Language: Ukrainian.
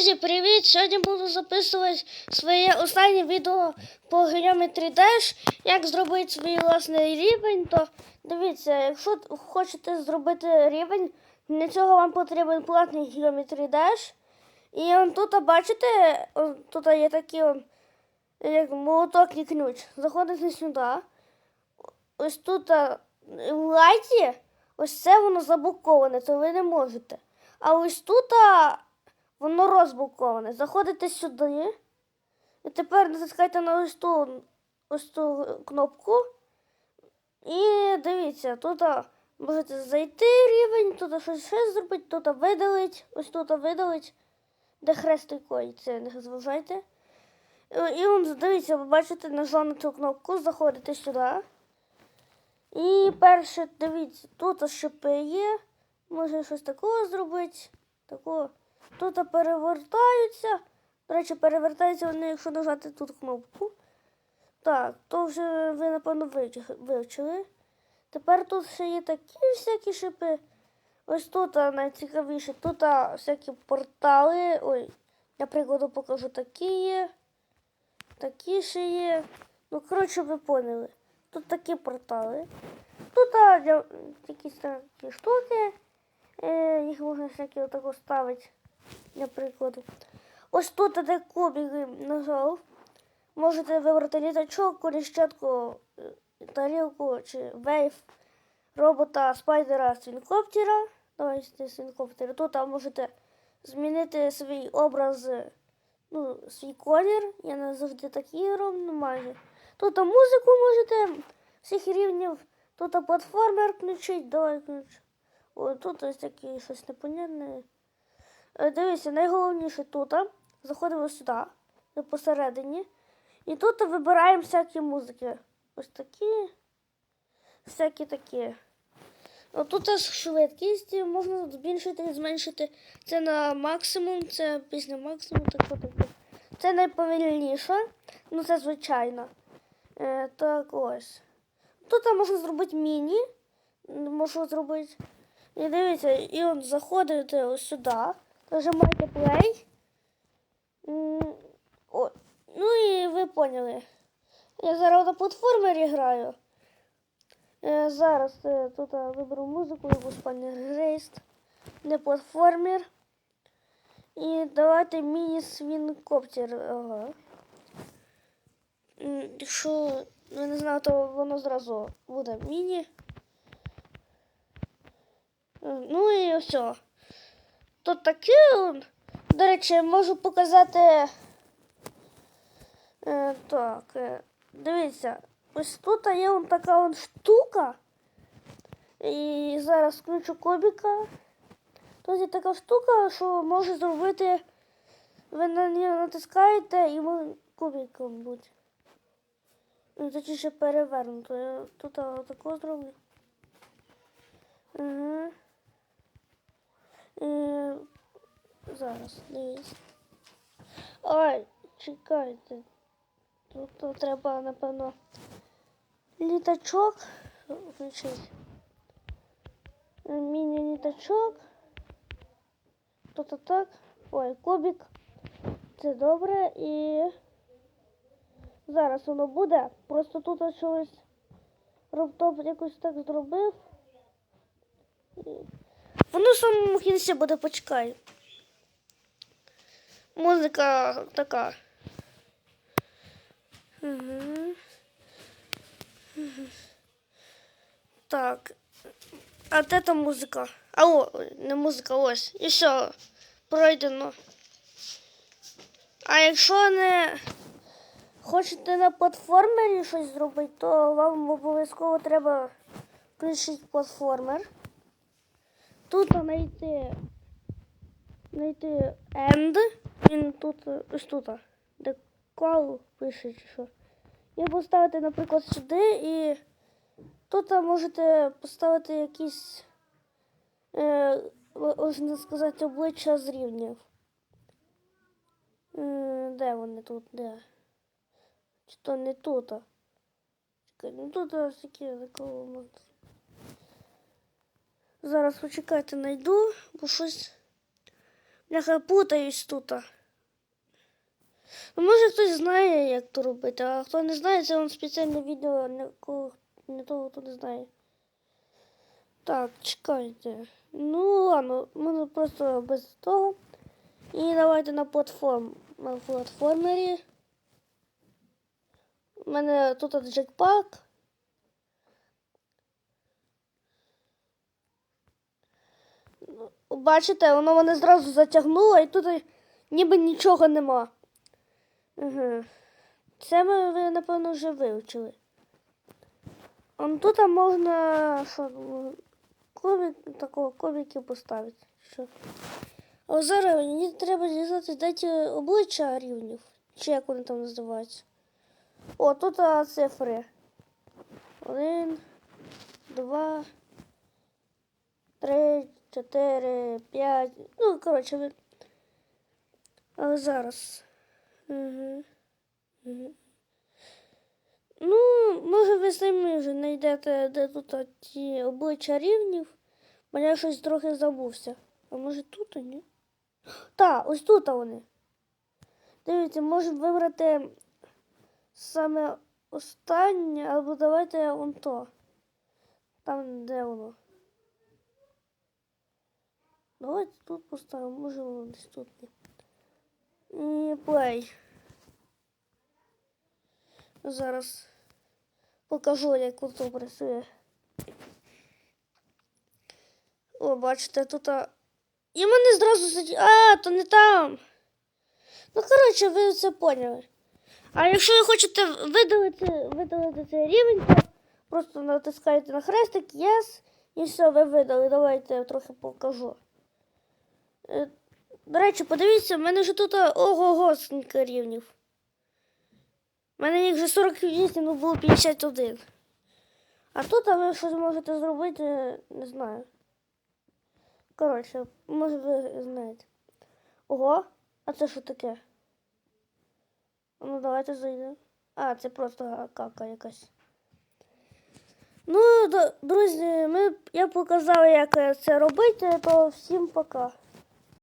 Друзі, привіт! Сьогодні буду записувати своє останнє відео по Geometry Dash. Як зробити свій власний рівень, то дивіться, якщо хочете зробити рівень, для цього вам потрібен платний Geometry Dash. І он тут, бачите, он, тут є такий он, як молоток і ключ. Заходите сюди. Ось тут в лайті, ось це воно заблоковане, то ви не можете. А ось тут воно розблоковане. Заходите сюди. І тепер натискайте на ось ту, ось ту кнопку. І дивіться, тут можете зайти рівень, тут щось ще зробити, тут видалить, ось тут видалить, де хрест такий, це не зважайте. І, і он, дивіться, ви бачите, нажав на цю кнопку, заходите сюди. І перше, дивіться, тут шипи є. Може щось такого зробити. Такого. Тут перевертаються. До речі, перевертаються вони, якщо нажати тут кнопку. Так, то вже ви, напевно, вивчили. Тепер тут ще є такі всякі шипи. Ось тут найцікавіше. Тут всякі портали. Ой, я прикладу покажу такі є. Такі ще є. Ну, коротше, ви поняли. Тут такі портали. Тут якісь такі штуки. Е, їх можна всякі отако ставити, для. Ось тут де кубик нажав. Можете вибрати літачок, коліщатку, тарілку чи вейв, робота, спайдера, свінкоптера. Давайте свінкоптера. Тут а, можете змінити свій образ, ну, свій колір. Я не завжди такий роблю, ну, майже. Тут а, музику можете всіх рівнів. Тут платформер включить, давай включ. О, тут ось таке щось непонятне. Е, Дивіться, найголовніше тут. Заходимо сюди, е, посередині. І тут вибираємо всякі музики. Ось такі. Всякі такі. О, тут швидкість можна збільшити і зменшити. Це на максимум, це після максимум, так от. так. Це найповільніше. Ну, це звичайно. Е, так ось. Тут можна зробити міні. Можу зробити. І дивіться, і он заходите ось сюди, нажимаєте play. О, ну і ви поняли. Я зараз на платформері граю. Е, зараз е, тут я виберу музику, якусь пані Грейст, не платформер. І давайте міні-свінкоптер. Ага. Якщо ну, не знаю, то воно зразу буде міні. Е, Ну і все. Тут таке. он. До речі, можу показати. Е, так, е, дивіться, ось тут є он така он штука. І зараз включу кубика. Тут є така штука, що може зробити. Ви на неї натискаєте і ви кубиком буде. Ну, точніше перевернуто. Я тут отако зроблю. Ага. Е, зараз, дивіться. Ой, чекайте. Тут треба, напевно, літачок включити. Міні-літачок. Тут так. Ой, кубик. Це добре і зараз воно буде. Просто тут щось роптоп якось так зробив. Воно самому кінці буде почекай. Музика така. Угу. Так. А де там музика? А не музика, ось. І все. Пройдено. А якщо не хочете на платформері щось зробити, то вам обов'язково треба включити платформер. Тут знайти знайти end. Він тут ось тут, де call пише що. І поставити, наприклад, сюди і тут можете поставити якісь, е, можна сказати, обличчя з рівнів. Де вони тут? Де? Чи то не тут? Чекай, ну тут такі такого можна. Зараз почекайте, найду, бо щось Я путаюсь тут. Ну, може хтось знає, як то робити, а хто не знає, це вам спеціальне відео не, кого, не того, хто не знає. Так, чекайте. Ну ладно, мене просто без того. І давайте на платформ. На платформері. У мене тут джекпак. Бачите, воно мене зразу затягнуло і тут ніби нічого нема. Угу. Це ми, ви, напевно, вже вивчили. Он тут можна що, комік, такого коміків поставити. Що? А зараз мені треба дізнатися, де ті обличчя рівнів. Чи як вони там називаються. О, тут а, цифри. Один, два, три, чотири, п'ять. Ну, коротше, ви. Але зараз. Угу. Угу. Ну, може ви самі вже знайдете, де тут ті обличчя рівнів, бо я щось трохи забувся. А може тут, а ні? Так, ось тут вони. Дивіться, можемо вибрати саме останнє, або давайте вон то. Там де воно. Давайте тут поставимо, може воно десь тут. І плей. Зараз покажу, як воно працює. О, бачите, тут. І мене зразу заді... А, то не там. Ну, коротше, ви це поняли. А якщо ви хочете видалити, видалити цей рівень, то просто натискаєте на хрестик Yes, і все, ви видали. Давайте я трохи покажу. Е, До речі, подивіться, в мене вже тут ого-го скільки рівнів. У мене їх вже 48, ну було 51. А тут а ви щось можете зробити, не знаю. Коротше, може ви знаєте. Ого, а це що таке? Ну, давайте зайдемо. А, це просто кака якась. Ну, друзі, ми, я показала, як це робити, то всім пока.